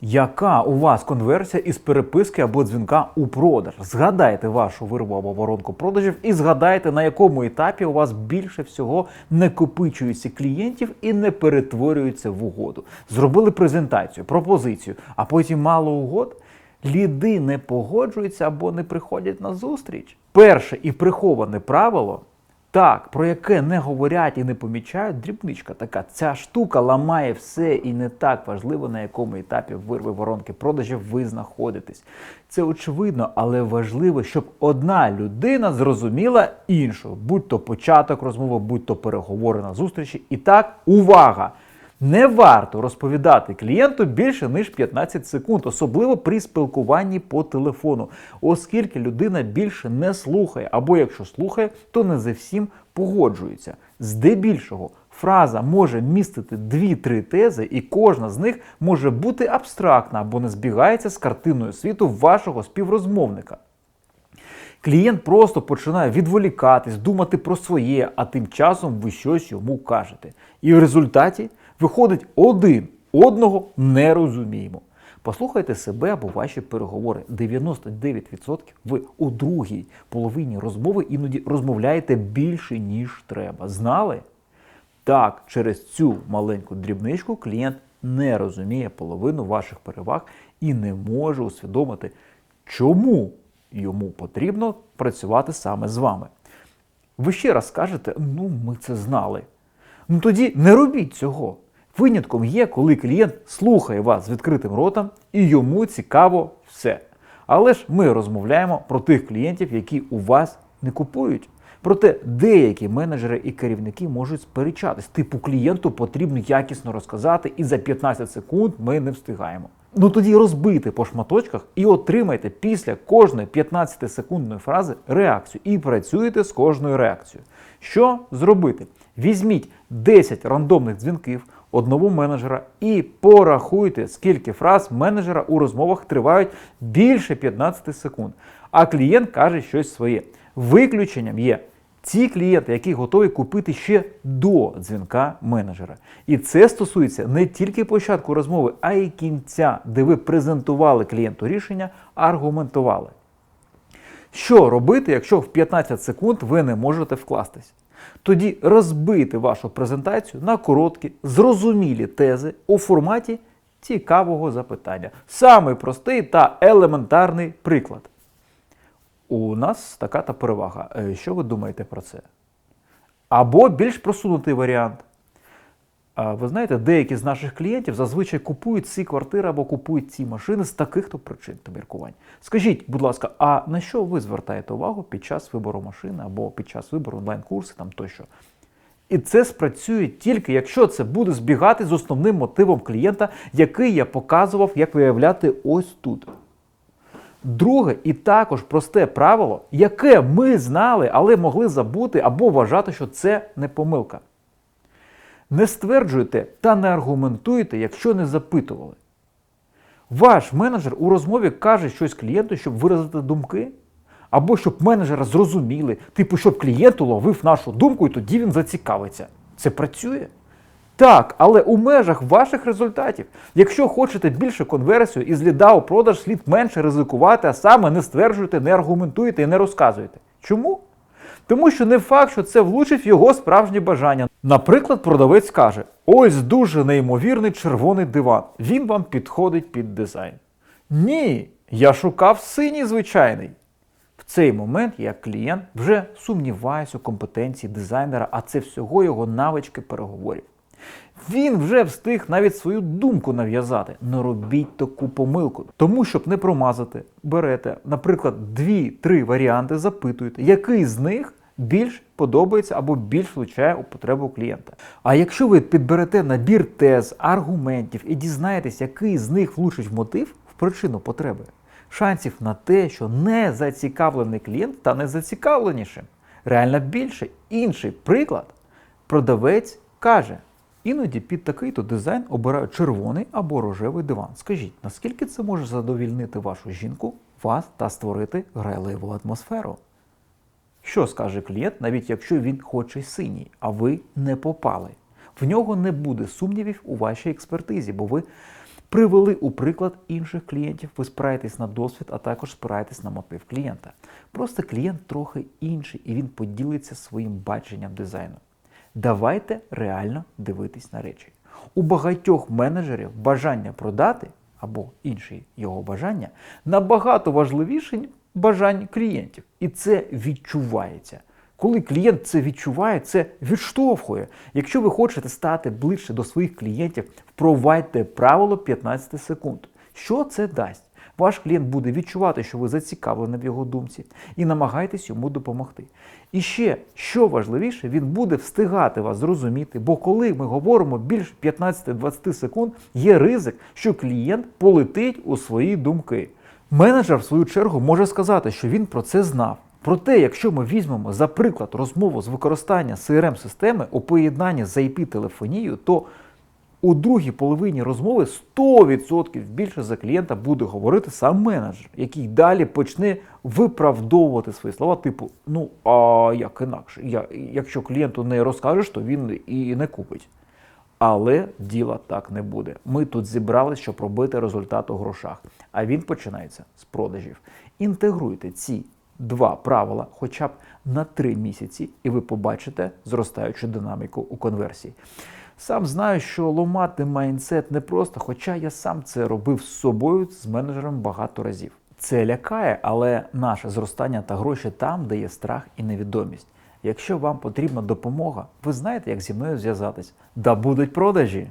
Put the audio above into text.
Яка у вас конверсія із переписки або дзвінка у продаж? Згадайте вашу вирву або воронку продажів і згадайте, на якому етапі у вас більше всього накопичується клієнтів і не перетворюється в угоду. Зробили презентацію, пропозицію, а потім мало угод. Ліди не погоджуються або не приходять на зустріч. Перше і приховане правило так, про яке не говорять і не помічають, дрібничка така. Ця штука ламає все і не так важливо, на якому етапі вирви воронки продажів ви знаходитесь. Це очевидно, але важливо, щоб одна людина зрозуміла іншу, будь то початок розмови, будь то переговори на зустрічі. І так, увага! Не варто розповідати клієнту більше ніж 15 секунд, особливо при спілкуванні по телефону, оскільки людина більше не слухає, або якщо слухає, то не за всім погоджується. Здебільшого фраза може містити 2-3 тези, і кожна з них може бути абстрактна або не збігається з картиною світу вашого співрозмовника. Клієнт просто починає відволікатись, думати про своє, а тим часом ви щось йому кажете. І в результаті виходить один одного не розуміємо. Послухайте себе або ваші переговори. 99% ви у другій половині розмови іноді розмовляєте більше, ніж треба. Знали? Так, через цю маленьку дрібничку клієнт не розуміє половину ваших переваг і не може усвідомити, чому йому потрібно працювати саме з вами. Ви ще раз скажете, ну ми це знали. Ну тоді не робіть цього. Винятком є, коли клієнт слухає вас з відкритим ротом і йому цікаво все. Але ж ми розмовляємо про тих клієнтів, які у вас не купують. Проте деякі менеджери і керівники можуть сперечатись. Типу клієнту потрібно якісно розказати, і за 15 секунд ми не встигаємо. Ну тоді розбийте по шматочках і отримайте після кожної 15-секундної фрази реакцію і працюєте з кожною реакцією. Що зробити? Візьміть 10 рандомних дзвінків одного менеджера і порахуйте, скільки фраз менеджера у розмовах тривають більше 15 секунд. А клієнт каже щось своє. Виключенням є ті клієнти, які готові купити ще до дзвінка менеджера. І це стосується не тільки початку розмови, а й кінця, де ви презентували клієнту рішення, аргументували. Що робити, якщо в 15 секунд ви не можете вкластись? Тоді розбити вашу презентацію на короткі, зрозумілі тези у форматі цікавого запитання. Самий простий та елементарний приклад. У нас така та перевага. Е, Що ви думаєте про це? Або більш просунутий варіант. Ви знаєте, деякі з наших клієнтів зазвичай купують ці квартири або купують ці машини з таких то причин та міркувань. Скажіть, будь ласка, а на що ви звертаєте увагу під час вибору машини або під час вибору онлайн-курси там тощо? І це спрацює тільки, якщо це буде збігати з основним мотивом клієнта, який я показував, як виявляти ось тут. Друге, і також просте правило, яке ми знали, але могли забути або вважати, що це не помилка. Не стверджуйте та не аргументуйте, якщо не запитували. Ваш менеджер у розмові каже щось клієнту, щоб виразити думки, або щоб менеджера зрозуміли, типу, щоб клієнт уловив нашу думку і тоді він зацікавиться. Це працює? Так, але у межах ваших результатів. Якщо хочете більше конверсію із ліда у продаж, слід менше ризикувати, а саме не стверджуйте, не аргументуєте і не розказуєте. Чому? Тому що не факт, що це влучить в його справжні бажання. Наприклад, продавець каже: ось дуже неймовірний червоний диван. Він вам підходить під дизайн. Ні, я шукав синій звичайний. В цей момент я клієнт вже сумніваюся у компетенції дизайнера, а це всього його навички переговорів. Він вже встиг навіть свою думку нав'язати. Не робіть таку помилку. Тому, щоб не промазати, берете, наприклад, 2-3 варіанти, запитуєте, який з них більш подобається або більш влучає у потребу клієнта. А якщо ви підберете набір тез, аргументів і дізнаєтесь, який з них влучить в мотив в причину потреби, шансів на те, що не зацікавлений клієнт стане зацікавленішим. Реально більше. Інший приклад, продавець каже. Іноді під такий-то дизайн обирають червоний або рожевий диван. Скажіть, наскільки це може задовільнити вашу жінку, вас та створити грайливу атмосферу? Що скаже клієнт, навіть якщо він хоче синій, а ви не попали? В нього не буде сумнівів у вашій експертизі, бо ви Привели у приклад інших клієнтів, ви спираєтесь на досвід, а також спираєтесь на мотив клієнта. Просто клієнт трохи інший і він поділиться своїм баченням дизайну. Давайте реально дивитись на речі. У багатьох менеджерів бажання продати або інші його бажання набагато важливіше бажань клієнтів. І це відчувається. Коли клієнт це відчуває, це відштовхує. Якщо ви хочете стати ближче до своїх клієнтів, впровадьте правило 15 секунд. Що це дасть? Ваш клієнт буде відчувати, що ви зацікавлені в його думці, і намагайтесь йому допомогти. І ще, що важливіше, він буде встигати вас зрозуміти, бо коли ми говоримо більше 15-20 секунд, є ризик, що клієнт полетить у свої думки. Менеджер, в свою чергу, може сказати, що він про це знав. Проте, якщо ми візьмемо за приклад розмову з використання crm системи у поєднанні з IP-телефонією, то у другій половині розмови 100% більше за клієнта буде говорити сам менеджер, який далі почне виправдовувати свої слова, типу: ну а як інакше? Я, якщо клієнту не розкажеш, то він і не купить. Але діла так не буде. Ми тут зібрались, щоб робити результат у грошах. А він починається з продажів. Інтегруйте ці два правила хоча б на три місяці, і ви побачите зростаючу динаміку у конверсії. Сам знаю, що ломати майндсет непросто, хоча я сам це робив з собою, з менеджером багато разів. Це лякає, але наше зростання та гроші там, де є страх і невідомість. Якщо вам потрібна допомога, ви знаєте, як зі мною зв'язатись. Да будуть продажі!